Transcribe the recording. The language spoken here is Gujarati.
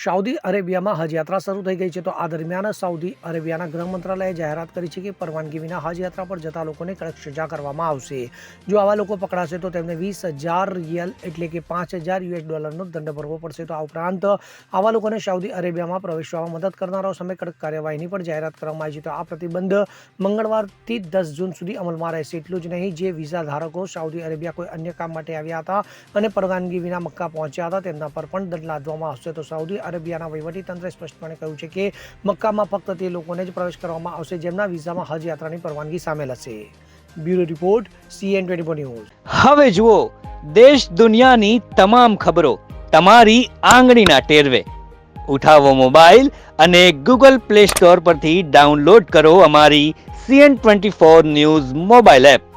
સાઉદી અરેબિયામાં હજ યાત્રા શરૂ થઈ ગઈ છે. તો આ દરમિયાન સાઉદી અરેબિયાના ગૃહ મંત્રાલયે જાહેરાત કરી છે કે પરવાનગી વિના હજ યાત્રા પર જતા લોકોને કડક સજા કરવામાં આવશે. જો આવા લોકો પકડાશે તો તેમને વીસ હજાર રિયલ એટલે કે પાંચ હજાર યુએસ ડોલરનો દંડ ભરવો પડશે. તો આ ઉપરાંત આવા લોકોને સાઉદી અરેબિયામાં પ્રવેશવામાં મદદ કરનારાઓ સામે કડક કાર્યવાહીની પણ જાહેરાત કરવામાં આવી છે. તો આ પ્રતિબંધ મંગળવારથી દસ જૂન સુધી અમલમાં રહેશે. એટલું જ નહીં, જે વિઝા ધારકો સાઉદી અરેબિયા કોઈ અન્ય કામ માટે આવ્યા હતા અને પરવાનગી વિના મક્કા પહોંચ્યા હતા, તેમના પર પણ દંડ લાદવામાં આવશે. તો સાઉદી અરેબિયાના વહીવટીતંત્રે સ્પષ્ટપણે કહ્યું છે કે મક્કામાં ફક્ત તે લોકોને જ પ્રવેશ કરવામાં આવશે જેમના વિઝામાં હજ યાત્રાની પરવાનગી સામેલ હશે. Bureau report CN twenty news. હવે જુઓ, દેશ દુનિયાની તમામ ખબરો તમારી આંગળીના ટેરવે. ઉઠાવો મોબાઈલ અને ગૂગલ પ્લે સ્ટોર પરથી ડાઉનલોડ કરો અમારી CN twenty four news mobile app.